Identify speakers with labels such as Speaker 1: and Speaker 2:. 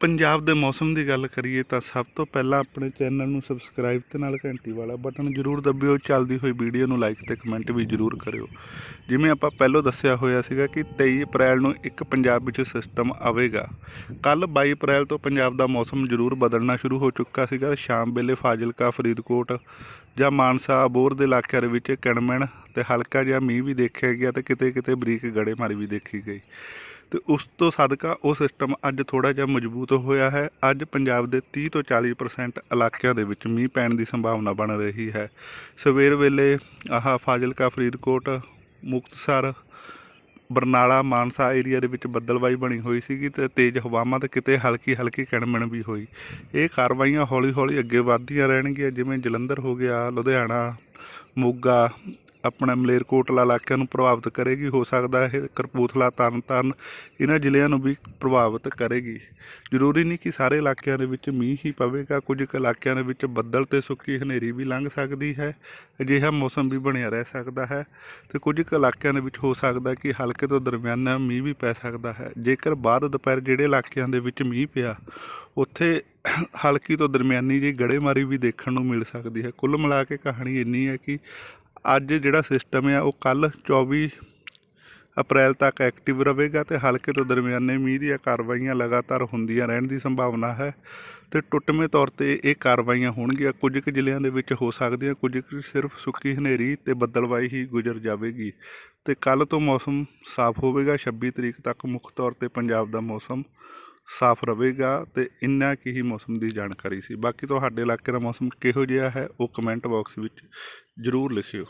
Speaker 1: ਪੰਜਾਬ ਦੇ ਮੌਸਮ ਦੀ ਗੱਲ ਕਰੀਏ ਤਾਂ ਸਭ ਤੋਂ ਪਹਿਲਾਂ ਆਪਣੇ ਚੈਨਲ ਨੂੰ ਸਬਸਕ੍ਰਾਈਬ ਤੇ ਨਾਲ ਘੰਟੀ ਵਾਲਾ ਬਟਨ ਜ਼ਰੂਰ ਦਬਿਓ। ਚੱਲਦੀ ਹੋਈ ਵੀਡੀਓ ਨੂੰ ਲਾਈਕ ਤੇ ਕਮੈਂਟ ਵੀ ਜ਼ਰੂਰ ਕਰਿਓ। ਜਿਵੇਂ ਆਪਾਂ ਪਹਿਲਾਂ ਦੱਸਿਆ ਹੋਇਆ ਸੀਗਾ ਕਿ 23 ਅਪ੍ਰੈਲ ਨੂੰ ਇੱਕ ਪੰਜਾਬ ਵਿੱਚ ਸਿਸਟਮ ਆਵੇਗਾ। ਕੱਲ 22 ਅਪ੍ਰੈਲ ਤੋਂ ਪੰਜਾਬ ਦਾ ਮੌਸਮ ਜ਼ਰੂਰ ਬਦਲਣਾ ਸ਼ੁਰੂ ਹੋ ਚੁੱਕਾ ਸੀਗਾ। ਸ਼ਾਮ ਵੇਲੇ ਫਾਜ਼ਿਲਕਾ, ਫਰੀਦਕੋਟ ਜਾਂ ਮਾਨਸਾ ਅਬੋਹਰ ਦੇ ਇਲਾਕਿਆਂ ਦੇ ਵਿੱਚ ਕਿਣਮਿਣ ਤੇ ਹਲਕਾ ਜਿਹਾ ਮੀਂਹ ਵੀ ਦੇਖਿਆ ਗਿਆ ਤੇ ਕਿਤੇ ਕਿਤੇ ਬਰੀਕ ਗੜੇਮਾਰੀ ਵੀ ਦੇਖੀ ਗਈ। ਤੇ ਉਸ ਤੋਂ ਸਦਕਾ ਉਹ ਸਿਸਟਮ ਅੱਜ ਥੋੜਾ ਜਿਹਾ ਮਜ਼ਬੂਤ ਹੋਇਆ ਹੈ। ਅੱਜ ਪੰਜਾਬ ਦੇ 30 ਤੋਂ 40% ਇਲਾਕਿਆਂ ਦੇ ਵਿੱਚ ਮੀਂਹ ਪੈਣ ਦੀ ਸੰਭਾਵਨਾ ਬਣ ਰਹੀ ਹੈ। ਸਵੇਰ ਵੇਲੇ ਆਹ ਫਾਜ਼ਿਲਕਾ, ਫਰੀਦਕੋਟ, ਮੁਕਤਸਰ, ਬਰਨਾਲਾ, ਮਾਨਸਾ ਏਰੀਆ ਦੇ ਵਿੱਚ ਬੱਦਲਬਾਈ ਬਣੀ ਹੋਈ ਸੀਗੀ ਤੇ ਤੇਜ਼ ਹਵਾਵਾਂ ਤੇ ਕਿਤੇ ਹਲਕੀ ਹਲਕੀ ਕਿਣਮਿਣ ਵੀ ਹੋਈ। ਇਹ ਕਾਰਵਾਈਆਂ ਹੌਲੀ ਹੌਲੀ ਅੱਗੇ ਵਧਦੀਆਂ ਰਹਿਣਗੀਆਂ, ਜਿਵੇਂ ਜਲੰਧਰ ਹੋ ਗਿਆ, ਲੁਧਿਆਣਾ, ਮੋਗਾ ਆਪਣਾ ਮਲੇਰਕੋਟਲਾ ਇਲਾਕਿਆਂ ਨੂੰ ਪ੍ਰਭਾਵਿਤ ਕਰੇਗੀ। ਹੋ ਸਕਦਾ ਇਹ ਕਰਪੂਥਲਾ ਤਰਨਤਾਰਨ ਇਹਨਾਂ ਜ਼ਿਲ੍ਹਿਆਂ ਨੂੰ ਵੀ ਪ੍ਰਭਾਵਿਤ ਕਰੇਗੀ। ਜ਼ਰੂਰੀ ਨਹੀਂ ਕਿ ਸਾਰੇ ਇਲਾਕਿਆਂ ਦੇ ਵਿੱਚ ਮੀਂਹ ਹੀ ਪਵੇਗਾ। ਕੁਝ ਕੁ ਇਲਾਕਿਆਂ ਦੇ ਵਿੱਚ ਬੱਦਲ ਤੇ ਸੁੱਕੀ ਹਨੇਰੀ ਵੀ ਲੰਘ ਸਕਦੀ ਹੈ। ਅਜਿਹਾ ਮੌਸਮ ਵੀ ਬਣਿਆ ਰਹਿ ਸਕਦਾ ਹੈ ਤੇ ਕੁਝ ਕੁ ਇਲਾਕਿਆਂ ਦੇ ਵਿੱਚ ਹੋ ਸਕਦਾ ਕਿ ਹਲਕੇ ਤੋਂ ਦਰਮਿਆਨਾ ਮੀਂਹ ਵੀ ਪੈ ਸਕਦਾ ਹੈ। ਜੇਕਰ ਬਾਅਦ ਦੁਪਹਿਰ ਜਿਹੜੇ ਇਲਾਕਿਆਂ ਦੇ ਵਿੱਚ ਮੀਂਹ ਪਿਆ, ਉੱਥੇ ਹਲਕੀ ਤੋਂ ਦਰਮਿਆਨੀ ਜਿਹੀ ਗੜੇਮਾਰੀ ਵੀ ਦੇਖਣ ਨੂੰ ਮਿਲ ਸਕਦੀ ਹੈ। ਕੁੱਲ ਮਿਲਾ ਕੇ ਕਹਾਣੀ ਇੰਨੀ ਹੈ ਕਿ ਅੱਜ ਜਿਹੜਾ ਸਿਸਟਮ ਆ, ਉਹ ਕੱਲ 24 ਅਪ੍ਰੈਲ ਤੱਕ ਐਕਟਿਵ ਰਹੇਗਾ ਤੇ ਹਲਕੇ ਤੋਂ ਦਰਮਿਆਨੇ ਮੀਂਹ ਦੀਆਂ ਕਾਰਵਾਈਆਂ ਲਗਾਤਾਰ ਹੁੰਦੀਆਂ ਰਹਿਣ ਦੀ ਸੰਭਾਵਨਾ ਹੈ ਤੇ ਟੁੱਟਵੇਂ ਤੌਰ ਤੇ ਇਹ ਕਾਰਵਾਈਆਂ ਹੋਣਗੀਆਂ। ਕੁਝ ਕੁ ਜ਼ਿਲ੍ਹਿਆਂ ਦੇ ਵਿੱਚ ਹੋ ਸਕਦੀਆਂ, ਕੁਝ ਕੁ ਸਿਰਫ ਸੁੱਕੀ ਹਨੇਰੀ ਤੇ ਬੱਦਲਵਾਈ ਹੀ ਗੁਜ਼ਰ ਜਾਵੇਗੀ। ਤੇ ਕੱਲ ਤੋਂ ਮੌਸਮ ਸਾਫ਼ ਹੋਵੇਗਾ। 26 ਤਰੀਕ ਤੱਕ ਮੁੱਖ ਤੌਰ ਤੇ ਪੰਜਾਬ ਦਾ ਮੌਸਮ ਸਾਫ਼ ਰਹੇਗਾ ਤੇ ਇੰਨਾ ਕੀ ਹੀ ਮੌਸਮ ਦੀ ਜਾਣਕਾਰੀ ਸੀ। ਬਾਕੀ ਤੁਹਾਡੇ ਇਲਾਕੇ ਦਾ ਮੌਸਮ ਕਿਹੋ ਜਿਹਾ ਹੈ ਉਹ ਕਮੈਂਟ ਬਾਕਸ ਵਿੱਚ ਜ਼ਰੂਰ ਲਿਖਿਓ।